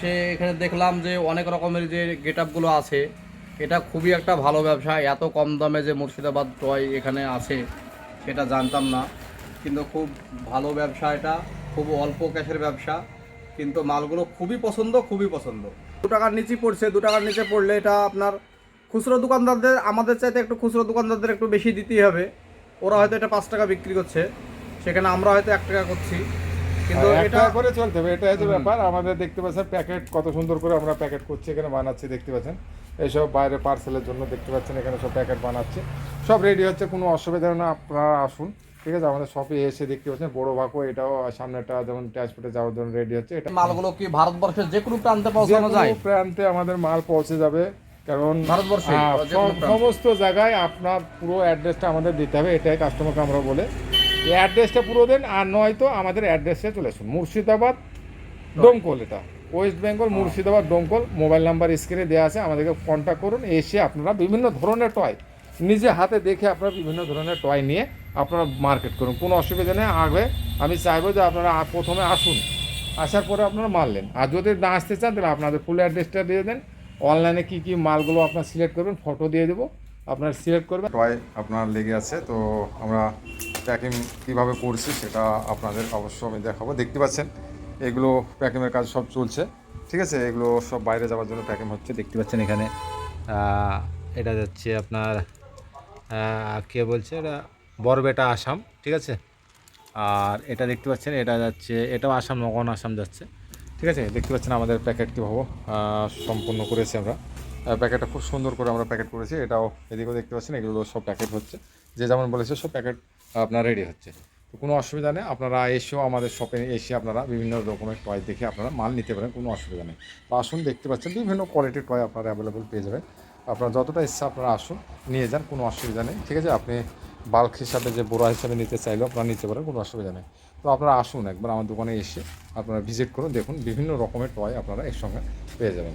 সে এখানে দেখলাম যে অনেক রকমের যে গেট আপগুলো আছে, এটা খুবই একটা ভালো ব্যবসা। এত কম দামে যে মুর্শিদাবাদ টয় এখানে আছে, সেটা জানতাম না। কিন্তু খুব ভালো ব্যবসা এটা, খুব অল্প ক্যাশের ব্যবসা। কিন্তু মালগুলো খুবই পছন্দ খুবই পছন্দ। দু টাকার নিচে পড়ছে, দু টাকার নিচে পড়লে এটা আপনার খুচরো দোকানদারদের, আমাদের চাইতে একটু খুচরো দোকানদারদের একটু বেশি দিতেই হবে। ওরা হয়তো এটা পাঁচ টাকা বিক্রি করছে, সেখানে আমরা হয়তো এক টাকা করছি। কিন্তু এটা করে চলতে হবে এটা হচ্ছে ব্যাপার। আমাদের দেখতে পাচ্ছেন প্যাকেট কত সুন্দর করে আমরা প্যাকেট করছি এখানে বানাচ্ছি দেখতে পাচ্ছেন। এইসব বাইরে পার্সেলের জন্য দেখতে পাচ্ছেন এখানে সব প্যাকেট বানাচ্ছে। সব রেডি হচ্ছে কোনো অসুবিধা না আপনারা আসুন। ঠিক আছে আমাদের শপে এসে দেখতে পাচ্ছেন বড় ভাকো এটাও সামনেটা যেমন ট্রান্সপোর্টে যাওয়ার জন্য রেডি হচ্ছে এটা মালগুলো কি ভারতবর্ষের যে কোনো প্রান্তে পৌঁছানো যায়? প্রান্তে আমাদের মাল পৌঁছে যাবে কারণ ভারতবর্ষে? হ্যাঁ, যে। সমস্ত জায়গায় আপনার পুরো অ্যাড্রেসটা আমাদের দিতে হবে এটাই কাস্টমারকে আমরা বলে। অ্যাড্রেসটা পুরো দেন আর নয়তো আমাদের অ্যাড্রেসে চলে আসুন মুর্শিদাবাদ ডোমকল এটা West Bengal Murshidabad Domkal mobile number স্ক্রিনে দেওয়া আছে আমাদেরকে কন্ট্যাক্ট করুন এসে আপনারা বিভিন্ন ধরনের টয় নিজে হাতে দেখে আপনারা বিভিন্ন ধরনের টয় নিয়ে আপনারা মার্কেট করুন কোনো অসুবিধা নেই। আগে আমি চাইব যে আপনারা প্রথমে আসুন আসার পরে আপনারা মারলেন আর যদি না আসতে চান তাহলে আপনাদের ফুল অ্যাড্রেসটা দিয়ে দেন অনলাইনে কী কী মালগুলো আপনার সিলেক্ট করবেন ফটো দিয়ে দেবো আপনার সিলেক্ট করবেন। টয় আপনার লেগে আছে তো আমরা প্যাকিং কীভাবে করছি সেটা আপনাদের অবশ্য আমি দেখাবো। দেখতে পাচ্ছেন, এগুলো প্যাকিংয়ের কাজ সব চলছে, ঠিক আছে? এগুলো সব বাইরে যাওয়ার জন্য প্যাকিং হচ্ছে। দেখতে পাচ্ছেন এখানে এটা যাচ্ছে আপনার কে বলছে এটা? বরবেটা আসাম, ঠিক আছে? আর এটা দেখতে পাচ্ছেন, এটা যাচ্ছে, এটাও আসাম নগন আসাম যাচ্ছে, ঠিক আছে? দেখতে পাচ্ছেন আমাদের প্যাকেট কীভাবে সম্পূর্ণ করেছি আমরা। প্যাকেটটা খুব সুন্দর করে আমরা প্যাকেট করেছি। এটাও এদিকেও দেখতে পাচ্ছেন, এগুলো সব প্যাকেট হচ্ছে। যে যেমন বলেছে, সব প্যাকেট আপনার রেডি হচ্ছে। তো কোনো অসুবিধা নেই, আপনারা এসেও আমাদের শপে এসে আপনারা বিভিন্ন রকমের টয় দেখে আপনারা মাল নিতে পারেন, কোনো অসুবিধা নেই। তো আসুন, দেখতে পাচ্ছেন বিভিন্ন কোয়ালিটির টয় আপনারা অ্যাভেলেবল পেয়ে যাবেন। আপনার যতটা ইচ্ছা আপনারা আসুন, নিয়ে যান, কোনো অসুবিধা নেই। ঠিক আছে, আপনি বাল্ক হিসাবে যে বোরা হিসাবে নিতে চাইলেও আপনারা নিতে পারেন, কোনো অসুবিধা নেই। তো আপনারা আসুন একবার আমার দোকানে এসে আপনারা ভিজিট করুন, দেখুন বিভিন্ন রকমের টয় আপনারা এর সঙ্গে পেয়ে যাবেন।